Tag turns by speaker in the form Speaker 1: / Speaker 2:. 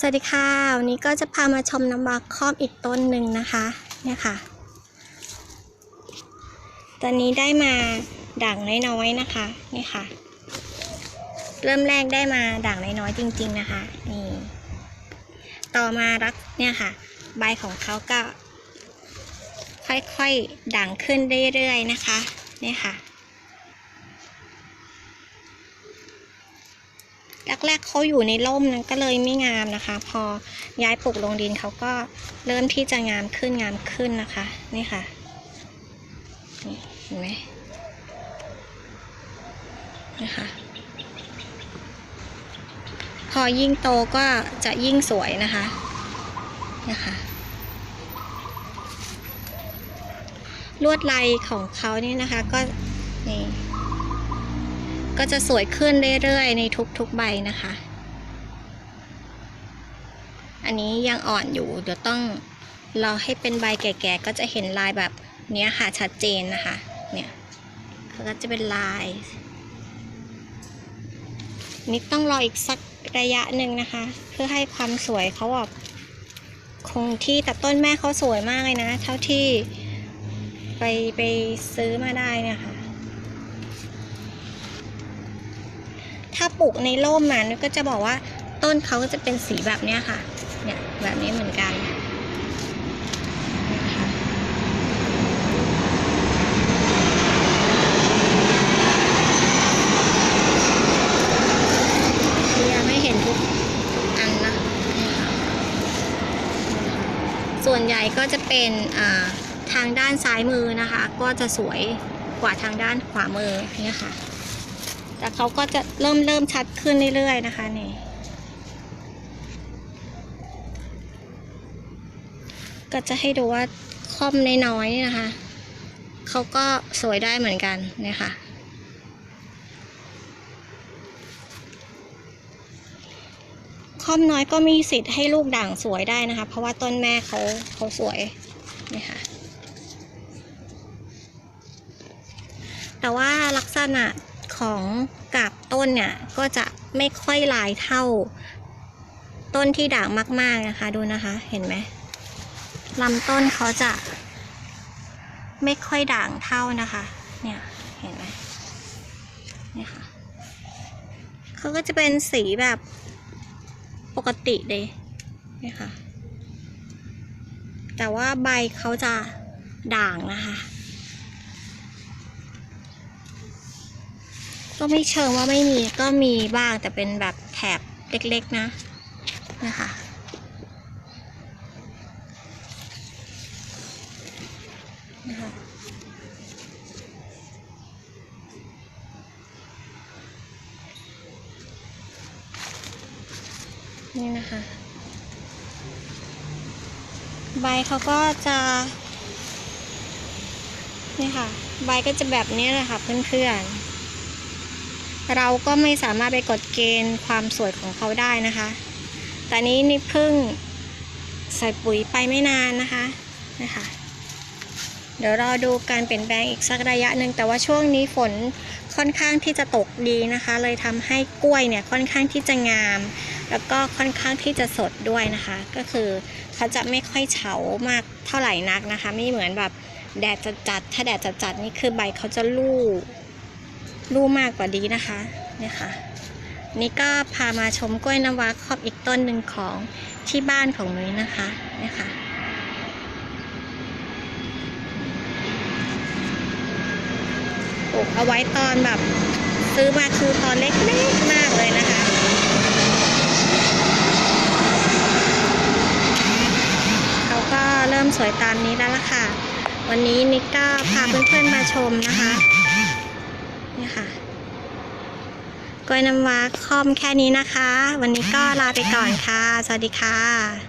Speaker 1: สวัสดีค่ะวันนี้ก็จะพามาชมน้ำว้าคอบอีกต้นหนึ่งนะคะเนี่ยค่ะ ตอนนี้ได้มาด่างน้อยๆนะคะนี่ค่ะ เริ่มแรกได้มาด่างน้อยๆจริง ๆนะคะนี่ต่อมารักเนี่ยค่ะ ใบของเขาก็ ค่อยๆด่างขึ้นเรื่อยๆนะคะเนี่ยค่ะ แรกๆเขาอยู่ในร่มนั้นก็เลยไม่งามนะคะ พอย้ายปลูกลงดินเขาก็เริ่มที่จะงามขึ้นงามขึ้นนะคะ นี่ค่ะนี่เห็นไหมนะคะพอยิ่งโตก็จะยิ่งสวยนะคะนะคะลวดลายของเขานี่นะคะก็นี่ ก็จะสวยขึ้นเรื่อยๆ ในทุกๆใบนะคะ อันนี้ยังอ่อนอยู่เดี๋ยวต้องรอให้เป็นใบแก่ๆก็จะเห็นลายแบบเนี้ยค่ะชัดเจนนะคะ เนี่ยก็จะเป็นลายนี่ต้องรออีกสักระยะหนึ่งนะคะ เพื่อให้ความสวยเขาแบบคงที่แต่ต้นแม่เขาสวยมากเลยนะ เท่าที่ไปไปซื้อมาได้เนี่ยค่ะ ถ้าปลูกในร่มมันก็จะบอกว่าต้นเขาก็จะเป็นสีแบบเนี้ยค่ะ เนี่ยแบบนี้เหมือนกันนะคะยายามไม่เห็นทุกอันนะคะส่วนใหญ่ก็จะเป็นทางด้านซ้ายมือนะคะ ก็จะสวยกว่าทางด้านขวามือนี่ค่ะ แต่เขาก็จะเริ่มเริ่มชัดขึ้นเรื่อยๆนะคะนี่ก็จะให้ดูว่าคอมน้อยๆนี่นะคะ เขาก็สวยได้เหมือนกันเนี่ยค่ะคอมน้อยก็มีสิทธิ์ให้ลูกด่างสวยได้นะคะ เพราะว่าต้นแม่เขาเขาสวยนี่ค่ะ แต่ว่าลักษณะ ของกาบต้นเนี่ยก็จะไม่ค่อยลายเท่า ต้นที่ด่างมาก ๆนะคะ ดูนะคะเห็นไหมลำต้นเขาจะ ไม่ค่อยด่างเท่านะคะ เนี่ยเห็นไหมเนี่ยค่ะเขาก็จะเป็นสีแบบปกติเลยเนี่ยค่ะ แต่ว่าใบเขาจะด่างนะคะ ก็ไม่เชิงว่าไม่มีก็มีบ้างแต่เป็นแบบแถบเล็กๆนะนะคะนะคะนี่นะคะ ใบเขาก็จะ นี่ค่ะ ใบก็จะแบบนี้แหละค่ะเพื่อนๆ เราก็ไม่สามารถไปกดเกณฑ์ความสวยของเขาได้นะคะแต่นี้นี่เพิ่งใส่ปุ๋ยไปไม่นานนะคะนะคะเดี๋ยวรอดูการเปลี่ยนแปลงอีกสักระยะหนึ่งแต่ว่าช่วงนี้ฝนค่อนข้างที่จะตกดีนะคะ เลยทำให้กล้วยเนี่ยค่อนข้างที่จะงาม แล้วก็ค่อนข้างที่จะสดด้วยนะคะ ก็คือเขาจะไม่ค่อยเฉามากเท่าไหร่นักนะคะ ไม่เหมือนแบบแดดจัดๆถ้าแดดจัดๆนี่คือใบเขาจะลู่ รูมากกว่านี้นะคะเนี่ยค่ะ นี่ก็พามาชมกล้วยน้ำว้าครอบอีกต้นหนึ่งของที่บ้านของนุ้ยนะคะเนี่ยค่ะปลูกเอาไว้ตอนแบบซื้อมาคือตอนเล็กๆมากเลยนะคะเขาก็เริ่มสวยตามนี้แล้วล่ะค่ะ วันนี้นิกก็พาเพื่อนๆมาชมนะคะ ค่ะกล้วยน้ำว้าคอมแค่นี้นะคะ วันนี้ก็ลาไปก่อนค่ะ สวัสดีค่ะ